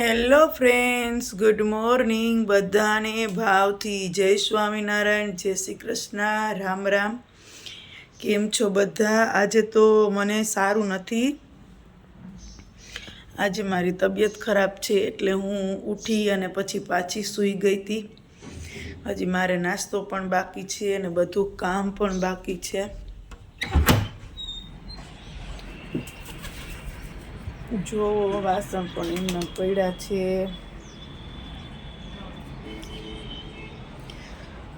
Hello friends, good morning બધાને ભાવથી. જય સ્વામિનારાયણ, જય શ્રી કૃષ્ણ, રામ રામ. કેમ છો બધા? આજે તો મને સારું નથી. આજે મારી તબિયત ખરાબ છે એટલે હું ઉઠી અને પછી પાછી સૂઈ ગઈ હતી. હજી મારે નાસ્તો પણ બાકી છે અને બધું કામ પણ બાકી છે. જો વાસણ પણ એમના પડ્યા છે.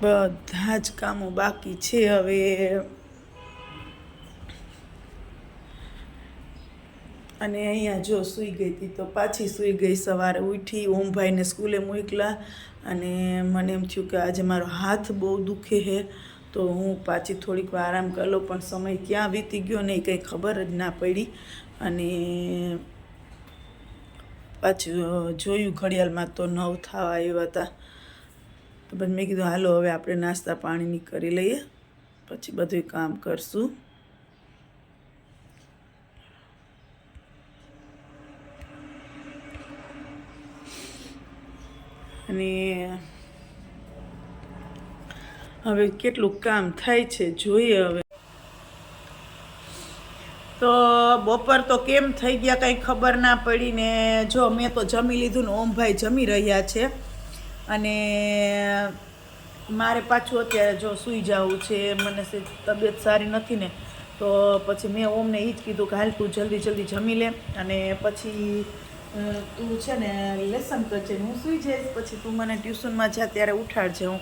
બધા જ કામો બાકી છે હવે. અને અહીંયા જો સૂઈ ગઈ હતી તો પાછી સૂઈ ગઈ સવારે ઉઠી. ઓમભાઈને સ્કૂલે મોકલા અને મને એમ થયું કે આજે મારો હાથ બહુ દુખે છે. તો હું પાછી થોડીક વાર આરામ કરી પણ સમય ક્યાં વીતી ગયો ને એ કંઈ ખબર જ ના પડી. અને પાછું જોયું ઘડિયાળમાં તો નવ થવા આવ્યા હતા. તો પછી મેં કીધું, હાલો, હવે આપણે નાસ્તા પાણીની કરી લઈએ, પછી બધું કામ કરશું. અને હવે કેટલું કામ થાય છે જોઈએ હવે. તો બપોર તો કેમ થઈ ગયા કંઈ ખબર ના પડી ને જો મેં તો જમી લીધું ને ઓમભાઈ જમી રહ્યા છે. અને મારે પાછું અત્યારે જો સૂઈ જવું છે, મને તબિયત સારી નથી ને, તો પછી મેં ઓમને એ જ કીધું કે હાલ તું જલ્દી જલ્દી જમી લે અને પછી તું છે ને લેસન કરજે હું સૂઈ જઈશ, પછી તું મને ટ્યુશનમાં જા, ત્યારે ઉઠાડજે હું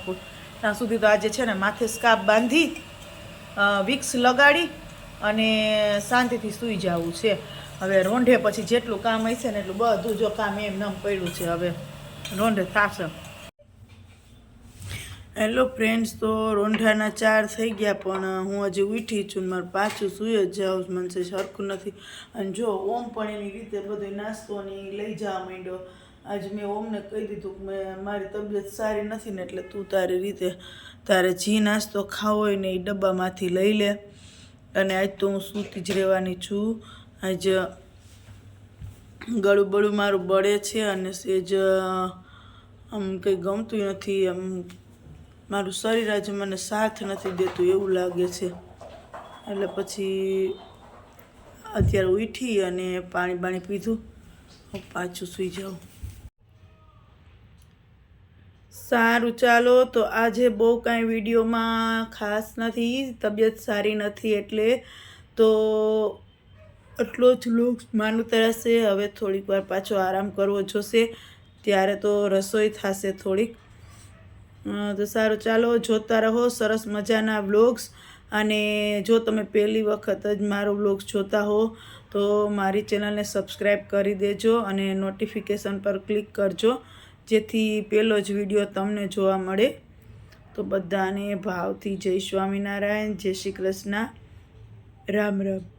ત્યાં સુધી તો આજે છે ને માથે સ્કાપ બાંધી વિક્સ લગાડી અને શાંતિથી સૂઈ જવું છે. હવે રોંઢે પછી જેટલું કામ હશે ને એટલું બધું જો કામ એમ નમ પડ્યું છે. હવે રોંઢે થશે. હેલો ફ્રેન્ડ્સ તો રોંઢાના ચાર થઈ ગયા, પણ હું હજી ઉઠી છું મારે પાછું સૂઈ જ જાઉં. મને સરખું નથી. અને જો ઓમ પણ એની રીતે બધો નાસ્તો લઈ જવા માંડ્યો. આજે મેં ઓમને કહી દીધું કે મેં મારી તબિયત સારી નથી ને એટલે તું તારી રીતે તારે જી નાસ્તો ખાવો હોય ને એ ડબ્બામાંથી લઈ લે. અને આજ તો હું સૂતી જ રહેવાની છું. આજ ગળું બળું મારું બળે છે અને સેજ, આમ કંઈ ગમતું નથી, આમ મારું શરીર આજે મને સાથ નથી દેતું એવું લાગે છે. એટલે પછી અત્યારે ઉઠી અને પાણી બાણી પીધું. હું પાછું સૂઈ જાઉં. સારું, ચાલો તો આજે બહુ કાંઈ વિડીયોમાં ખાસ નથી, તબિયત સારી નથી એટલે તો એટલો જ લુક માનું તરાશે હવે થોડીક વાર પાછો આરામ કરવો જોશે, ત્યારે તો રસોઈ થશે થોડીક. તો સારું, ચાલો જોતા રહો સરસ મજાના વ્લોગ્સ અને જો તમે પહેલી વખત જ મારો વ્લોગ્સ જોતા હો, તો મારી ચેનલને સબસ્ક્રાઈબ કરી દેજો અને નોટિફિકેશન પર ક્લિક કરજો. જેથી પહેલો જ વીડિયો તમને જોવા મળે. તો બધાને ભાવથી જય સ્વામિનારાયણ, જય શ્રી કૃષ્ણ. રામ રામ.